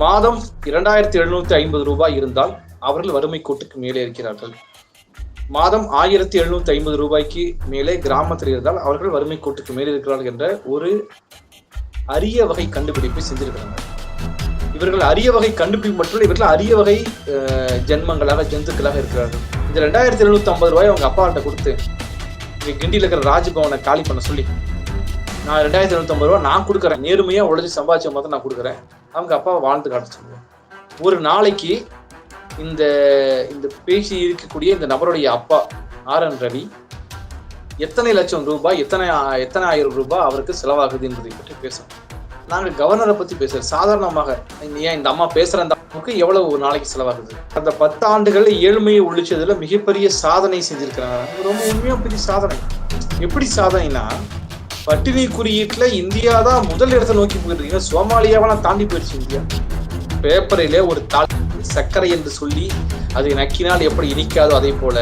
மாதம் இரண்டாயிரத்தி எழுநூத்தி ஐம்பது ரூபாய் இருந்தால் அவர்கள் வறுமை கோட்டுக்கு மேலே இருக்கிறார்கள். மாதம் ஆயிரத்தி எழுநூத்தி ஐம்பது ரூபாய்க்கு மேலே கிராமத்தில் இருந்தால் அவர்கள் வறுமை கோட்டுக்கு மேலே இருக்கிறார்கள் என்ற ஒரு அரிய வகை கண்டுபிடிப்பை செஞ்சிருக்கிறாங்க. இவர்கள் அரிய வகை கண்டுபிடிப்பு மட்டும் இல்லை, இவர்கள் அரிய வகை ஜென்மங்களாக ஜந்துக்களாக இருக்கிறார்கள். இந்த ரெண்டாயிரத்தி எழுநூத்தி ஐம்பது ரூபாய் அவங்க அப்பாட்ட கொடுத்து இங்கே கிண்டியில் இருக்கிற ராஜ்பவனை காலி பண்ண சொல்லி நான் ரெண்டாயிரத்தி எழுநூத்தம்பது ரூபா நான் கொடுக்குறேன். நேர்மையாக உழைச்சி சம்பாதிச்ச மாதிரி நான் கொடுக்குறேன். அவங்க அப்பா வாழ்ந்து காட்ட ஒரு நாளைக்கு இந்த இந்த பேசி இருக்கக்கூடிய இந்த நபருடைய அப்பா ஆர் என் ரவி எத்தனை லட்சம் ரூபாய் எத்தனை எத்தனை ஆயிரம் ரூபாய் அவருக்கு செலவாகுது என்பதை பற்றி பேசணும். நாங்கள் கவர்னரை பற்றி பேசுகிறோம் சாதாரணமாக ஏன் இந்த அம்மா பேசுகிற அந்த அம்மாவுக்கு எவ்வளவு ஒரு நாளைக்கு செலவாகுது? அந்த பத்து ஆண்டுகளில் ஏழ்மையை ஒழிச்சதுல மிகப்பெரிய சாதனை செஞ்சிருக்கிறாங்க ரொம்ப உண்மையாக பெரிய சாதனை. எப்படி சாதனைனா பட்டினி குறியீட்டுல இந்தியா தான் முதல் இடத்தை நோக்கி போயிட்டு இருக்கு சோமாலியாவெல்லாம் தாண்டி போயிடுச்சு இந்தியா. பேப்பரிலே ஒரு தாள் சர்க்கரை என்று சொல்லி அதை நக்கினால் எப்படி இனிக்காதோ அதே போல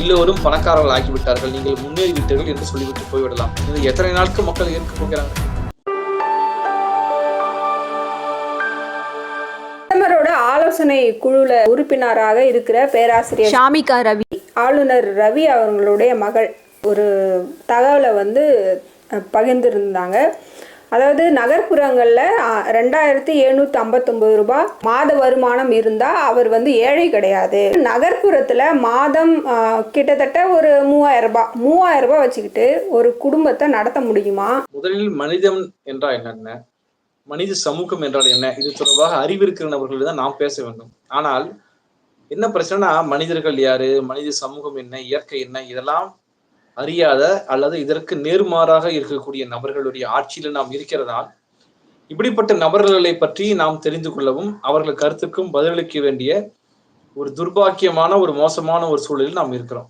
எல்லோரும் பணக்காரர்கள் ஆகிவிட்டார்கள். நீங்கள் முன்னேறி விட்டீர்கள் என்று சொல்லிவிட்டு போய்விடலாம். இது எத்தனை நாட்கள் மக்கள் ஏற்க போகிறாங்க பிரதமரோட ஆலோசனை குழுல உறுப்பினராக இருக்கிற பேராசிரியர் ஷாமிகா ரவி. ஆளுநர் ரவி அவர்களுடைய மகள் ஒரு தகவலை வந்து பகிர்ந்திருந்தாங்க. அதாவது நகர்ப்புறங்களில் ரெண்டாயிரத்தி எழுநூற்றி ஐம்பத்தொம்பது ரூபாய் மாத வருமானம் இருந்தால் அவர் வந்து ஏழை கிடையாது. நகர்ப்புறத்தில் மாதம் கிட்டத்தட்ட ஒரு மூவாயிரம் ரூபாய் மூவாயிரம் ரூபாய் வச்சுக்கிட்டு ஒரு குடும்பத்தை நடத்த முடியுமா? முதலில் மனிதன் என்றால் என்னென்ன? மனித சமூகம் என்றால் என்ன? இது தொடர்பாக அறிவிருக்கிற நபர்கள் தான் நாம் பேச வேண்டும். ஆனால் என்ன பிரச்சனைனா மனிதர்கள் யாரு? மனித சமூகம் என்ன? இயற்கை என்ன? இதெல்லாம் அறியாத அல்லது இதற்கு நேர்மாறாக இருக்கக்கூடிய நபர்களுடைய ஆட்சியில் நாம் இருக்கிறதால் இப்படிப்பட்ட நபர்களை பற்றி நாம் தெரிந்து கொள்ளவும் அவர்கள் கருத்துக்கும் பதிலளிக்க வேண்டிய ஒரு துர்பாக்கியமான ஒரு மோசமான ஒரு சூழலில் நாம் இருக்கிறோம்.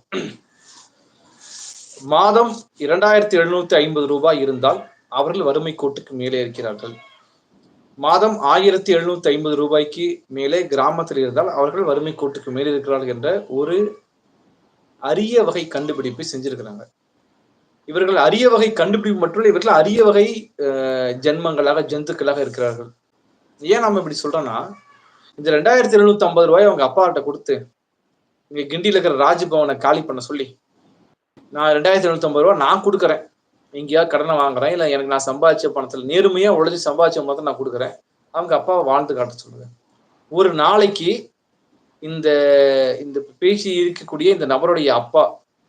மாதம் இரண்டாயிரத்தி எழுநூத்தி ஐம்பது ரூபாய் இருந்தால் அவர்கள் வறுமை கோட்டுக்கு மேலே இருக்கிறார்கள். மாதம் ஆயிரத்தி எழுநூத்தி ஐம்பது ரூபாய்க்கு மேலே கிராமத்தில் இருந்தால் அவர்கள் வறுமை கோட்டுக்கு மேலே இருக்கிறார்கள் என்ற ஒரு அரிய வகை கண்டுபிடிப்பை செஞ்சிருக்கிறாங்க. இவர்கள் அரிய வகை கண்டுபிடிப்பு மட்டும் இல்லை, இவர்கள் அரிய வகை ஜென்மங்களாக ஜந்துக்களாக இருக்கிறார்கள். ஏன் நம்ம இப்படி சொல்றோம்னா இந்த ரெண்டாயிரத்தி எழுநூத்தி ஐம்பது ரூபாய் அவங்க அப்பாட்ட கொடுத்து இங்க கிண்டியில் இருக்கிற ராஜ்பவனை காலி பண்ண சொல்லி நான் ரெண்டாயிரத்தி எழுநூத்தி ஐம்பது ரூபா நான் கொடுக்குறேன். எங்கேயாவது கடனை வாங்குறேன் இல்லை எனக்கு நான் சம்பாதிச்ச பணத்தில் நேர்மையா உழைச்சி சம்பாதிச்ச பணத்தை நான் கொடுக்குறேன். அவங்க அப்பாவை வாழ்ந்து காட்ட சொல்லுவேன் ஒரு நாளைக்கு இந்த இந்த பேசி இருக்கக்கூடிய இந்த நபருடைய அப்பா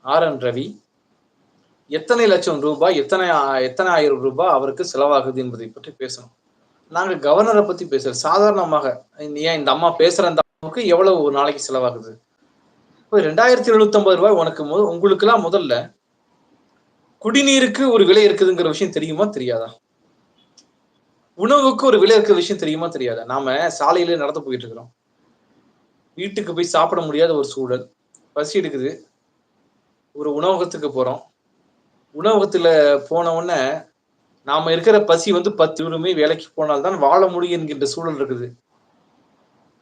ஆர் என் ரவி எத்தனை லட்சம் ரூபாய் எத்தனை எத்தனை ஆயிரம் ரூபாய் அவருக்கு செலவாகுது என்பதை பற்றி பேசணும். நாங்கள் கவர்னரை பத்தி பேசுறோம் சாதாரணமாக ஏன் இந்த அம்மா பேசுற அந்த அம்மாவுக்கு எவ்வளவு ஒரு நாளைக்கு செலவாகுது? இப்போ ரெண்டாயிரத்தி எழுபத்தி ஐம்பது ரூபாய் உனக்கு மு உங்களுக்கெல்லாம் முதல்ல குடிநீருக்கு ஒரு விலை இருக்குதுங்கிற விஷயம் தெரியுமா தெரியாதா? உணவுக்கு ஒரு விலை இருக்கிற விஷயம் தெரியுமா தெரியாதா? நாம சாலையில நடந்து போயிட்டு இருக்கிறோம். வீட்டுக்கு போய் சாப்பிட முடியாத ஒரு சூழல். பசி எடுக்குது. ஒரு உணவகத்துக்கு போகிறோம் உணவகத்தில் போனவுடனே நாம் இருக்கிற பசி வந்து பத்து விரும்பி வேலைக்கு போனால்தான் வாழ முடியும் என்கின்ற சூழல் இருக்குது.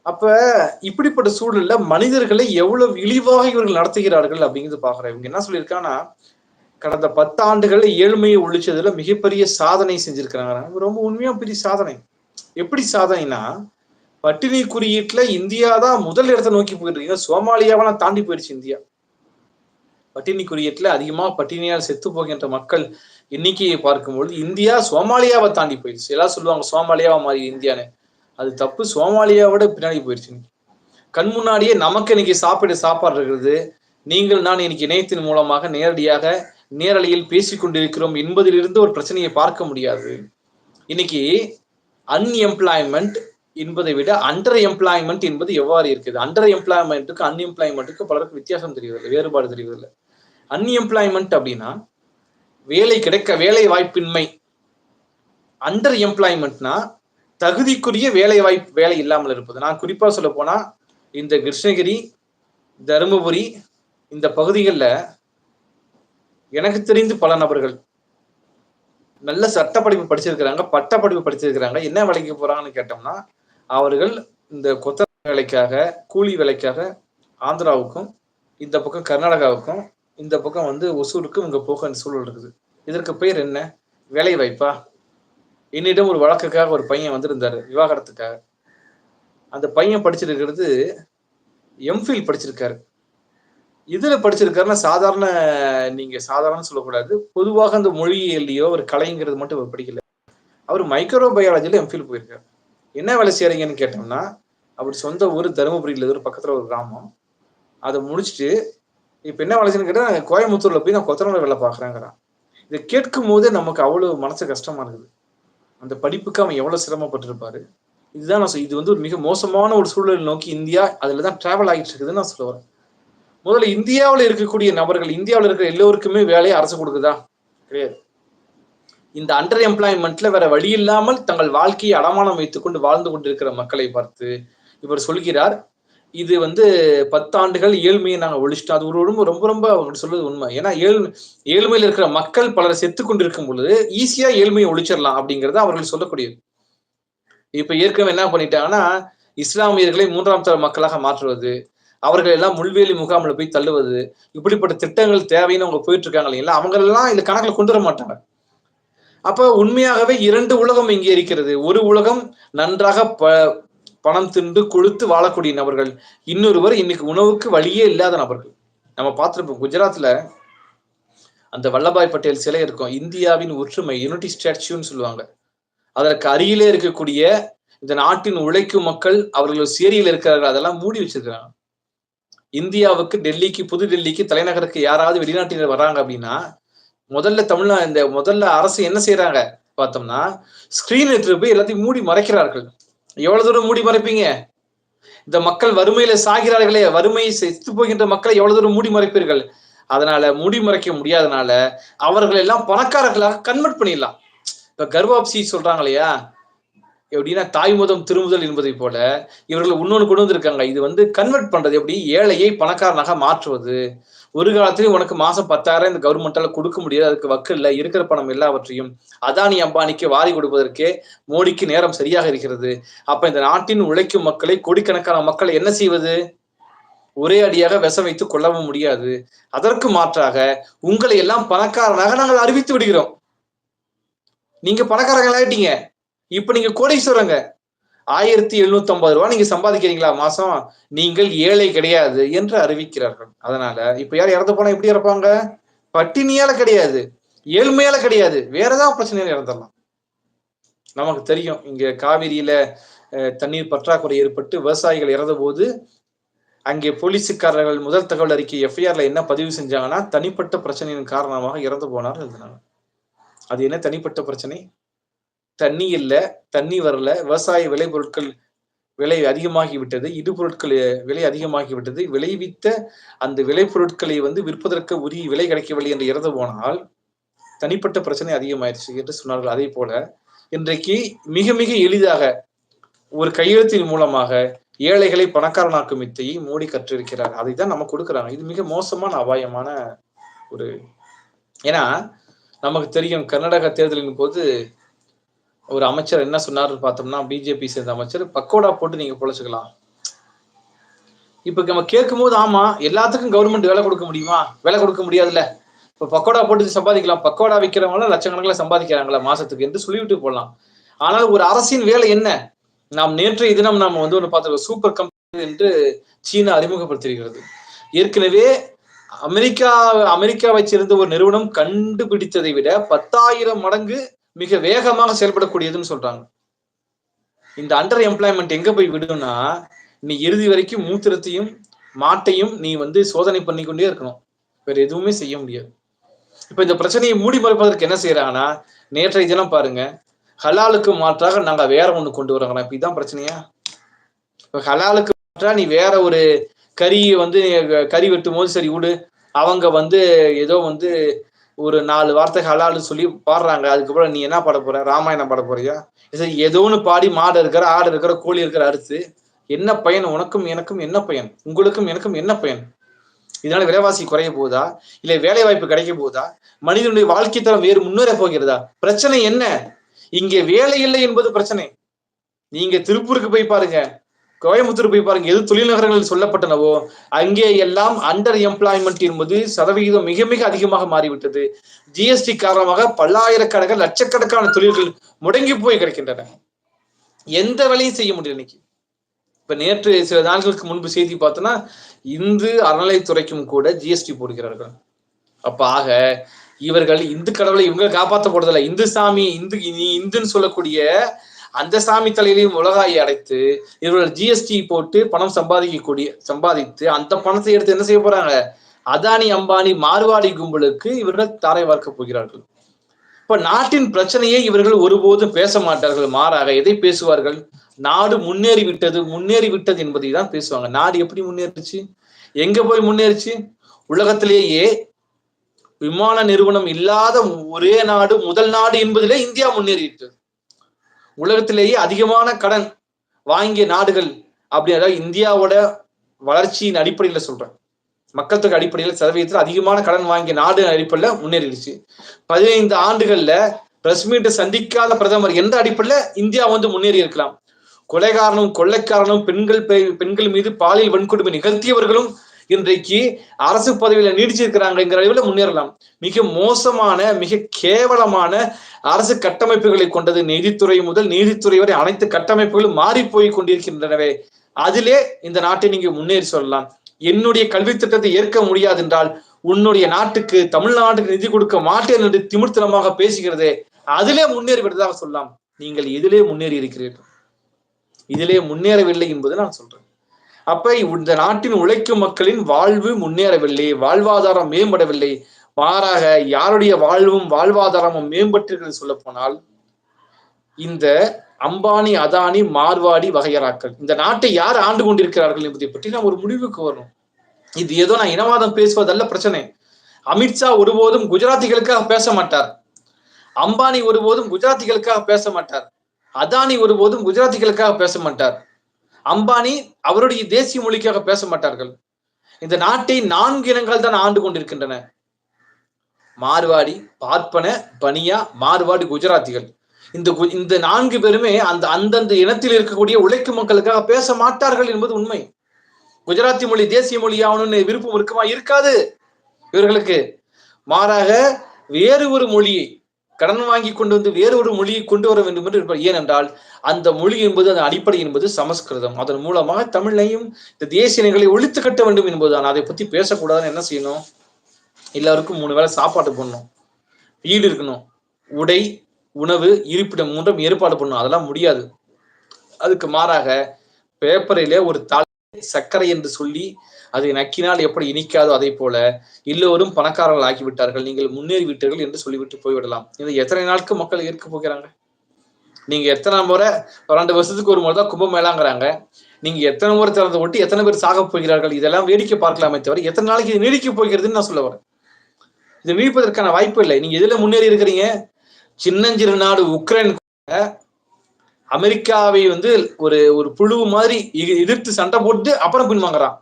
அப்ப இப்படிப்பட்ட சூழல்ல மனிதர்களை எவ்வளவு இழிவாக இவர்கள் நடத்துகிறார்கள் அப்படிங்கிறது பாக்குறேன் இவங்க என்ன சொல்லியிருக்காங்கன்னா கடந்த பத்தாண்டுகள் ஏழ்மையை ஒழிச்சதுல மிகப்பெரிய சாதனை செஞ்சிருக்கிறாங்க. ரொம்ப உண்மையா பெரிய சாதனை. எப்படி சாதனைனா பட்டினி குறியீட்டுல இந்தியா தான் முதல் இடத்தை நோக்கி போயிட்டு இருக்கு. சோமாலியாவெல்லாம் தாண்டி போயிடுச்சு இந்தியா. பட்டினி குறியீட்டுல அதிகமா பட்டினியால் செத்து போகின்ற மக்கள் எண்ணிக்கையை பார்க்கும்பொழுது இந்தியா சோமாலியாவை தாண்டி போயிடுச்சு. எல்லாம் சொல்லுவாங்க சோமாலியாவை மாறி இந்தியான்னு. அது தப்பு. சோமாலியாவோட பின்னாடி போயிடுச்சு கண் முன்னாடியே நமக்கு இன்னைக்கு சாப்பிட சாப்பாடு இருக்கிறது. நீங்கள் நான் இன்னைக்கு இணையத்தின் மூலமாக நேரடியாக நேரலையில் பேசிக் கொண்டிருக்கிறோம் என்பதிலிருந்து ஒரு பிரச்சனையை பார்க்க முடியாது. இன்னைக்கு அன்எம்ப்ளாய்மெண்ட் என்பதை விட அண்டர் எம்ப்ளாய்மெண்ட் என்பது எவ்வாறு இருக்குது? அண்டர் எம்ப்ளாய்மெண்ட்டுக்கு அன்எம்ப்ளாய்மெண்ட்டுக்கு பலருக்கு வித்தியாசம் தெரியவில்லை வேறுபாடு தெரியவில்லை அன்எம்ப்ளாய்மெண்ட் அப்படின்னா வேலை கிடைக்க வேலை வாய்ப்பின்மை. அண்டர் எம்ப்ளாய்மெண்ட்னா தகுதிக்குரிய வேலை வாய்ப்பு வேலை இல்லாமல் இருப்பது. நான் குறிப்பாக சொல்ல போனால் இந்த கிருஷ்ணகிரி தருமபுரி இந்த பகுதிகளில் எனக்கு தெரிந்து பல நபர்கள் நல்ல சட்ட படிப்பு படிச்சிருக்கிறாங்க பட்ட படிப்பு படிச்சிருக்கிறாங்க. என்ன வேலைக்கு போறாங்கன்னு கேட்டோம்னா அவர்கள் இந்த கொத்த வேலைக்காக கூலி வேலைக்காக ஆந்திராவுக்கும் இந்த பக்கம் கர்நாடகாவுக்கும் இந்த பக்கம் வந்து ஒசூருக்கும் இங்க போக அந்த சூழல் இருக்குது. இதற்கு பெயர் என்ன? வேலை வாய்ப்பா? என்னிடம் ஒரு வழக்குக்காக ஒரு பையன் வந்திருந்தாரு விவாகரத்துக்காக. அந்த பையன் படிச்சிருக்கிறது எம்ஃபில் படிச்சிருக்காரு. இதுல படிச்சிருக்காருன்னா சாதாரண நீங்க சாதாரண சொல்லக்கூடாது. பொதுவாக அந்த மொழியியல்லையோ ஒரு கலைங்கிறது மட்டும் அவர் படிக்கல. அவர் மைக்ரோ பயாலஜில எம்ஃபில் போயிருக்காரு. என்ன வேலை செய்யறீங்கன்னு கேட்டோம்னா அவர் சொந்த ஊர் தருமபுரியில் ஒரு பக்கத்துல ஒரு கிராமம். அதை முடிச்சுட்டு இப்ப என்ன வேலை செய்யணும்னு கேட்டால் நான் கோயம்புத்தூர்ல போய் நான் கொத்தனார் வேலை பாக்குறேங்கிறான் இதை கேட்கும் போதே நமக்கு அவ்வளவு மனசு கஷ்டமா இருக்குது. அந்த படிப்புக்கு அவன் எவ்வளவு சிரமப்பட்டிருப்பாரு. இதுதான் நான் சொல்~ இது வந்து ஒரு மிக மோசமான ஒரு சூழல் நோக்கி இந்தியா அதுல தான் டிராவல் ஆகிட்டு இருக்குதுன்னு நான் சொல்ல வரேன். முதல்ல இந்தியாவில் இருக்கக்கூடிய நபர்கள் இந்தியாவில் இருக்கிற எல்லோருக்குமே வேலையை அரசு கொடுக்குதா? கிடையாது. இந்த அண்டர் எம்ப்ளாய்மெண்ட்ல வேற வழி இல்லாமல் தங்கள் வாழ்க்கையை அடமானம் வைத்துக்கொண்டு வாழ்ந்து கொண்டிருக்கிற மக்களை பார்த்து இவர் சொல்கிறார் இது வந்து பத்தாண்டுகள் ஏழ்மையை நாங்கள் ஒழிச்சிட்டோம். அது ஒரு ரொம்ப ரொம்ப ரொம்ப அவங்க சொல்றது உண்மை. ஏன்னா ஏழ்மை ஏழ்மையில் இருக்கிற மக்கள் பலர் செத்து கொண்டிருக்கும் பொழுது ஈஸியா ஏழ்மையை ஒழிச்சிடலாம் அப்படிங்கறத அவர்கள் சொல்லக்கூடியது. இப்ப ஏற்கனவே என்ன பண்ணிட்டாங்கன்னா இஸ்லாமியர்களை மூன்றாம் தர மக்களாக மாற்றுவது அவர்கள் எல்லாம் முள்வேலி முகாமில் போய் தள்ளுவது இப்படிப்பட்ட திட்டங்கள் தேவைன்னு அவங்க போயிட்டு இருக்காங்க இல்லைங்களா? அவங்க எல்லாம் இந்த கணக்கில் கொண்டு வர மாட்டாங்க. அப்ப உண்மையாகவே இரண்டு உலகம் இங்கே இருக்கிறது. ஒரு உலகம் நன்றாக ப பணம் தின்று கொழுத்து வாழக்கூடிய நபர்கள். இன்னொருவர் இன்னைக்கு உணவுக்கு வழியே இல்லாத நபர்கள். நம்ம பார்த்துருப்போம் குஜராத்ல அந்த வல்லபாய் பட்டேல் சிலை இருக்கும். இந்தியாவின் ஒற்றுமை யூனிட்டி ஸ்டாச்சுன்னு சொல்லுவாங்க. அதற்கு அருகிலே இருக்கக்கூடிய இந்த நாட்டின் உழைக்கும் மக்கள் அவர்கள் சேரியில் இருக்கிறார்கள். அதெல்லாம் மூடி வச்சிருக்கிறாங்க. இந்தியாவுக்கு டெல்லிக்கு புது டெல்லிக்கு தலைநகருக்கு யாராவது வெளிநாட்டினர் வராங்க அப்படின்னா முதல்ல தமிழ்நா இந்த முதல்ல அரசு என்ன செய்யறாங்க பார்த்தோம்னா ஸ்கிரீன் எடுத்துட்டு போய் எல்லாத்தையும் மூடி மறைக்கிறார்கள். எவ்வளவு தூரம் மூடி மறைப்பீங்க? இந்த மக்கள் வறுமையில சாகிறார்களே வறுமை செத்து போகின்ற மக்களை எவ்வளவு தூரம் மூடி மறைப்பீர்கள்? அதனால மூடி மறைக்க முடியாதனால அவர்கள் எல்லாம் பணக்காரர்களாக கன்வெர்ட் பண்ணிடலாம். இப்ப கர்வாப்சி சொல்றாங்க இல்லையா? எப்படின்னா தாய்முதம் திருமுதல் என்பதை போல இவர்கள் இன்னொன்று கொண்டு வந்திருக்காங்க. இது வந்து கன்வெர்ட் பண்றது எப்படி? ஏழையை பணக்காரனாக மாற்றுவது. ஒரு காலத்திலேயும் உனக்கு மாசம் பத்தாயிரம் இந்த கவர்மெண்டால கொடுக்க முடியாது அதுக்கு வக்கு இல்லை இருக்கிற பணம் எல்லாவற்றையும் அதானி அம்பானிக்கு வாரி கொடுப்பதற்கே மோடிக்கு நேரம் சரியாக இருக்கிறது. அப்ப இந்த நாட்டின் உழைக்கும் மக்களை கோடிக்கணக்கான மக்களை என்ன செய்வது? ஒரே அடியாக விஷ வைத்து கொள்ளவும் முடியாது. அதற்கு மாற்றாக உங்களை எல்லாம் பணக்காரனாக நாங்கள் அறிவித்து விடுகிறோம். நீங்க பணக்காரங்களாயிட்டீங்க இப்ப நீங்க கோடீஸ்வரங்க. ஆயிரத்தி எழுநூத்தி ஐம்பது ரூபாய் நீங்க சம்பாதிக்கிறீங்களா? மாசம். நீங்கள் ஏழை கிடையாது என்று அறிவிக்கிறார்கள். அதனால இப்ப யார் இறந்து போனா எப்படி இறப்பாங்க? பட்டினியால கிடையாது. ஏழ்மையால கிடையாது. வேற ஏதாவது பிரச்சனையால இறந்துடலாம். நமக்கு தெரியும் இங்க காவிரியில தண்ணீர் பற்றாக்குறை ஏற்பட்டு விவசாயிகள் இறந்த போது அங்கே போலீஸுக்காரர்கள் முதல் தகவல் அறிக்கை எஃப்ஐஆர்ல என்ன பதிவு செஞ்சாங்கன்னா தனிப்பட்ட பிரச்சனையின் காரணமாக இறந்து போனார் எழுதினாங்க அது என்ன தனிப்பட்ட பிரச்சனை? தண்ணி இல்லை தண்ணி வரல விவசாய விளைபொருட்கள் விலை அதிகமாகி விட்டது இடுபொருட்கள் விலை அதிகமாகி விட்டது விளைவித்த அந்த விளைபொருட்களை வந்து விற்பதற்கு உரிய விலை கிடைக்கவில்லை என்று இறந்து போனால் தனிப்பட்ட பிரச்சனை அதிகமாயிருச்சு என்று சொன்னார்கள். அதே போல இன்றைக்கு மிக மிக எளிதாக ஒரு கையெழுத்தின் மூலமாக ஏழைகளை பணக்காரனாக்கும் வித்தையை மோடி கற்றிருக்கிறார். அதை தான் நம்ம கொடுக்குறாங்க. இது மிக மோசமான அபாயமான ஒரு ஏன்னா நமக்கு தெரியும் கர்நாடக தேர்தலின் போது ஒரு அமைச்சர் என்ன சொன்னார்னு பார்த்தோம்னா பிஜேபி சேர்ந்த அமைச்சர் பக்கோடா போட்டு நீங்க பொழைச்சுக்கலாம். இப்ப நம்ம கேட்கும் போது ஆமா எல்லாத்துக்கும் கவர்மெண்ட் வேலை கொடுக்க முடியுமா? வேலை கொடுக்க முடியாதுல்ல. இப்ப பக்கோடா போட்டு சம்பாதிக்கலாம். பக்கோடா விற்கிறவங்க லட்சக்கணக்கில் சம்பாதிக்கிறாங்களா மாசத்துக்கு என்று சொல்லிவிட்டு போடலாம் ஆனால் ஒரு அரசின் வேலை என்ன? நாம் நேற்றைய தினம் நாம் வந்து ஒன்று பார்த்துருக்கோம். சூப்பர் கம்பெனி என்று சீனா அறிமுகப்படுத்தியிருக்கிறது. ஏற்கனவே அமெரிக்கா அமெரிக்காவை சேர்ந்த ஒரு நிறுவனம் கண்டுபிடித்ததை விட பத்தாயிரம் மடங்கு மிக வேகமாக செயல்படக்கூடியதுன்னு சொல்றாங்க. இந்த அண்டர் எம்ப்ளாய்மெண்ட் எங்க போய் விடும்னா நீ இறுதி வரைக்கும் மூத்திரத்தையும் மாட்டையும் நீ வந்து சோதனை பண்ணிக்கொண்டே இருக்கணும். வேற எதுவுமே செய்ய முடியாது. இப்ப இந்த பிரச்சனையை மூடி மறைப்பதற்கு என்ன செய்யறாங்கன்னா நேற்றைய தினம் பாருங்க ஹலாலுக்கு மாற்றாக நாங்க வேற ஒண்ணு கொண்டு வரோங்களா இப்ப இதான் பிரச்சனையா? இப்ப ஹலாலுக்கு மாற்றா நீ வேற ஒரு கறியை வந்து கறி வெட்டும் போது சரி விடு. அவங்க வந்து ஏதோ வந்து ஒரு நாலு வார்த்தை ஹலால்னு சொல்லி பாடுறாங்க. அதுக்கப்புறம் நீ என்ன பாட போற? ராமாயணம் பாட போறியா? சரி ஏதோ ஒன்று பாடி மாடு இருக்கிற ஆடு இருக்கிற கோழி இருக்கிற அறுத்து என்ன பயன்? உனக்கும் எனக்கும் என்ன பயன்? உங்களுக்கும் எனக்கும் என்ன பயன்? இதனால விலைவாசி குறைய போகுதா? இல்லை வேலை வாய்ப்பு கிடைக்க போகுதா? மனிதனுடைய வாழ்க்கை தரம் வேறு முன்னேற போகிறதா? பிரச்சனை என்ன? இங்கே வேலை இல்லை என்பது பிரச்சனை. நீங்க திருப்பூருக்கு போய் பாருங்க. கோயம்புத்தூர் போய் பாருங்க எது தொழில்நகரங்களில் சொல்லப்பட்டனவோ அங்கே எல்லாம் அண்டர் எம்ப்ளாய்மெண்ட் என்பது சதவிகிதம் மிக மிக அதிகமாக மாறிவிட்டது. ஜிஎஸ்டி காரணமாக பல்லாயிரக்கணக்கான லட்சக்கணக்கான தொழில்கள் முடங்கி போய் கிடைக்கின்றன. எந்த வேலையும் செய்ய முடியல இன்னைக்கு. இப்ப நேற்று சில நாட்களுக்கு முன்பு செய்தி பார்த்தோன்னா இந்து அறநிலைத்துறைக்கும் கூட ஜிஎஸ்டி போடுகிறார்கள். அப்ப ஆக இவர்கள் இந்து கடவுளை இவங்க காப்பாற்ற போறதில்ல. இந்து சாமி இந்து நீ இந்துன்னு சொல்லக்கூடிய அந்த சாமி தலையிலையும் உலகாயை அடைத்து இவர்கள் ஜிஎஸ்டி போட்டு பணம் சம்பாதிக்கக்கூடிய சம்பாதித்து அந்த பணத்தை எடுத்து என்ன செய்ய போறாங்க? அதானி அம்பானி மார்வாடி கும்பலுக்கு இவர்கள் தாரை வார்க்க போகிறார்கள். இப்ப நாட்டின் பிரச்சனையை இவர்கள் ஒருபோதும் பேச மாட்டார்கள். மாறாக எதை பேசுவார்கள்? நாடு முன்னேறி விட்டது முன்னேறி விட்டது என்பதை தான் பேசுவாங்க. நாடு எப்படி முன்னேறிச்சு? எங்க போய் முன்னேறிச்சு? உலகத்திலேயே விமான நிறுவனம் இல்லாத ஒரே நாடு முதல் நாடு என்பதிலே இந்தியா முன்னேறிட்டு உலகத்திலேயே அதிகமான கடன் வாங்கிய நாடுகள் அப்படி அதாவது இந்தியாவோட வளர்ச்சியின் அடிப்படையில சொல்றேன். மக்கள் தொகை அடிப்படையில் சதவீதத்தில் அதிகமான கடன் வாங்கிய நாடு அடிப்படையில் முன்னேறிடுச்சு. பதினைந்து ஆண்டுகள்ல பிரஸ் மீட்டை சந்திக்காத பிரதமர் எந்த அடிப்படையில்? இந்தியா வந்து முன்னேறி இருக்கலாம். கொலைகாரனும் கொள்ளைக்காரனும் பெண்கள் பெண்கள் மீது பாலியல் வன்கொடுமை நிகழ்த்தியவர்களும் இன்றைக்கு அரசு பதவியில நீடிச்சிருக்கிறாங்கிற அளவில் முன்னேறலாம். மிக மோசமான மிக கேவலமான அரசு கட்டமைப்புகளை கொண்டது நீதித்துறை முதல் நீதித்துறை வரை அனைத்து கட்டமைப்புகளும் மாறி போய் கொண்டிருக்கின்றனவே. அதிலே இந்த நாட்டை நீங்க முன்னேறி சொல்லலாம். என்னுடைய கல்வி திட்டத்தை ஏற்க முடியாது என்றால் உன்னுடைய நாட்டுக்கு தமிழ்நாட்டுக்கு நிதி கொடுக்க மாட்டேன் என்று திமிர்த்தனமாக பேசுகிறதே. அதிலே முன்னேறி விட்டதாக சொல்லலாம். நீங்கள் இதிலே முன்னேறி இருக்கிறீர்கள் இதிலே முன்னேறவில்லை என்பது நான் சொல்றேன். அப்ப இந்த நாட்டின் உழைக்கும் மக்களின் வாழ்வு முன்னேறவில்லை வாழ்வாதாரம் மேம்படவில்லை. மாறாக யாருடைய வாழ்வும் வாழ்வாதாரமும் மேம்பட்டிருக்கிறது சொல்ல போனால் இந்த அம்பானி அதானி மார்வாடி வகையராக்கள். இந்த நாட்டை யார் ஆண்டு கொண்டிருக்கிறார்கள் என்பதை பற்றி நாம் ஒரு முடிவுக்கு வரணும். இது ஏதோ நான் இனவாதம் பேசுவதல்ல பிரச்சனை. அமித்ஷா ஒருபோதும் குஜராத்திகளுக்காக பேச மாட்டார். அம்பானி ஒருபோதும் குஜராத்திகளுக்காக பேச மாட்டார். அதானி ஒருபோதும் குஜராத்திகளுக்காக பேச மாட்டார். அம்பானி அவருடைய தேசிய மொழிக்காக பேச மாட்டார்கள். இந்த நாட்டை நான்கு இனங்கள் தான் ஆண்டு கொண்டிருக்கின்றன. மார்வாடி பார்ப்பன பனியா மார்வாடி குஜராத்திகள். இந்த இந்த நான்கு பேருமே அந்த அந்தந்த இனத்தில் இருக்கக்கூடிய உழைக்கும் மக்களுக்காக பேச மாட்டார்கள் என்பது உண்மை. குஜராத்தி மொழி தேசிய மொழி ஆகணும்னு விருப்பம் இருக்குமா? இருக்காது. இவர்களுக்கு மாறாக வேறு ஒரு மொழியை கடன் வாங்கி கொண்டு வந்து வேறு ஒரு மொழியை கொண்டு வர வேண்டும் என்று இருப்பார் ஏனென்றால் அந்த மொழி என்பது அதன் அடிப்படை என்பது சமஸ்கிருதம். அதன் மூலமாக தமிழையும் இந்த தேசிய நிலைகளை ஒழித்து கட்ட வேண்டும் என்பதுதான். அதை பத்தி பேசக்கூடாதுன்னு என்ன செய்யணும்? எல்லாருக்கும் மூணு வேளை சாப்பாடு போடணும். வீடு இருக்கணும். உடை உணவு இருப்பிடம் மூன்றும் ஏற்பாடு பண்ணணும். அதெல்லாம் முடியாது. அதுக்கு மாறாக பேப்பரிலே ஒரு தாள் சர்க்கரை என்று சொல்லி அதை நக்கினால் எப்படி இனிக்காதோ அதை போல எல்லோரும் பணக்காரர்கள் ஆகிவிட்டார்கள் நீங்கள் முன்னேறிவிட்டீர்கள் என்று சொல்லிவிட்டு போய்விடலாம். இதை எத்தனை நாளுக்கு மக்கள் ஏற்க போகிறாங்க? நீங்க எத்தனை முறை பன்னெண்டு வருஷத்துக்கு ஒரு முறை தான் கும்பமேளாங்கிறாங்க நீங்க எத்தனை முறை திறந்து ஒட்டி எத்தனை பேர் சாக போகிறார்கள்? இதெல்லாம் வேடிக்கை பார்க்கலாமே தவிர எத்தனை நாளைக்கு இது நீடிக்க போகிறதுன்னு நான் சொல்ல வரேன். இது நீடிப்பதற்கான வாய்ப்பு இல்லை. நீங்க எதுல முன்னேறி இருக்கிறீங்க? சின்னஞ்சிறு நாடு உக்ரைன் அமெரிக்காவை வந்து ஒரு ஒரு புழு மாதிரி எதிர்த்து சண்டை போட்டு அப்புறம் பின்வாங்குறான்.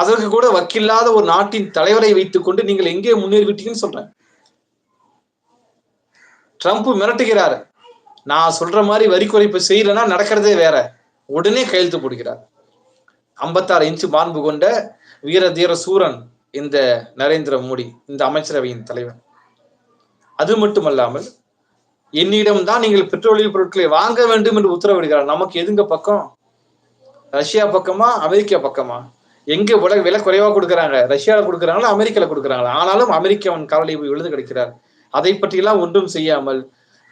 அதற்கு கூட வக்கில்லாத ஒரு நாட்டின் தலைவரை வைத்துக் கொண்டு நீங்கள் எங்கே முன்னேறிவிட்டீங்கன்னு சொல்றேன். ட்ரம்ப் மிரட்டுகிறார். நான் சொல்ற மாதிரி வரி குறைப்பு செய்யலன்னா நடக்கிறதே வேற. உடனே கையெழுத்து போடுகிறார். ஐம்பத்தாறு இன்ச்சு மாண்பு கொண்ட வீர தீர சூரன் இந்த நரேந்திர மோடி இந்த அமைச்சரவையின் தலைவர். அது மட்டுமல்லாமல் என்னிடம் தான் நீங்கள் பெட்ரோலிய பொருட்களை வாங்க வேண்டும் என்று உத்தரவிடுகிறார். நமக்கு எதுங்க பக்கம்? ரஷ்யா பக்கமா? அமெரிக்கா பக்கமா? எங்க உலக விலை குறைவா கொடுக்குறாங்க? ரஷ்யாவில் கொடுக்குறாங்களா? அமெரிக்கால கொடுக்குறாங்களா? ஆனாலும் அமெரிக்கா அவன் கவலை போய் விழுந்து கிடைக்கிறார். அதை பற்றியெல்லாம் ஒன்றும் செய்யாமல்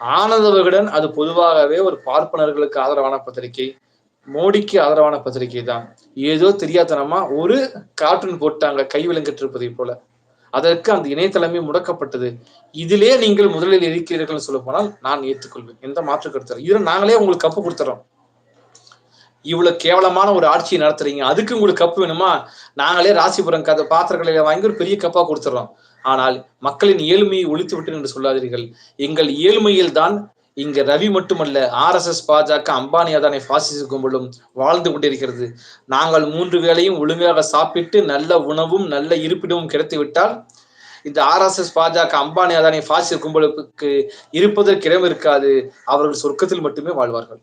ஆனந்த விகடன் அது பொதுவாகவே ஒரு பார்ப்பனர்களுக்கு ஆதரவான பத்திரிகை மோடிக்கு ஆதரவான பத்திரிகை தான். ஏதோ தெரியாதனமா ஒரு கார்ட்டூன் போட்டாங்க கை விளங்கிட்டு இருப்பதை போல. அதற்கு அந்த இணையதளமே முடக்கப்பட்டது. இதிலே நீங்கள் முதலில் இருக்கிறீர்கள் சொல்ல போனால் நான் ஏற்றுக்கொள்வேன். எந்த மாற்று கருத்து இதுல நாங்களே உங்களுக்கு கப்பு கொடுத்துறோம். இவ்வளவு கேவலமான ஒரு ஆட்சியை நடத்துறீங்க. அதுக்கு உங்களுக்கு கப்பு வேணுமா? நாங்களே ராசிபுரம் கதை பாத்திரங்களை வாங்கி ஒரு பெரிய கப்பா கொடுத்துறோம். ஆனால் மக்களின் ஏழ்மையை ஒழித்து விட்டு என்று சொல்லாதீர்கள். எங்கள் ஏழ்மையில் தான் இங்க ரவி மட்டுமல்ல ஆர் எஸ் எஸ் பாஜக அம்பானி அதானை பாசிச கும்பலும் வாழ்ந்து கொண்டிருக்கிறது. நாங்கள் மூன்று வேளையும் ஒழுங்காக சாப்பிட்டு நல்ல உணவும் நல்ல இருப்பிடமும் கிடைத்து விட்டால் இந்த ஆர் எஸ் எஸ் பாஜக அம்பானி அதானி பாசிச கும்பலுக்கு இருப்பதற்கு இடம் இருக்காது. அவர்கள் சொர்க்கத்தில் மட்டுமே வாழ்வார்கள்.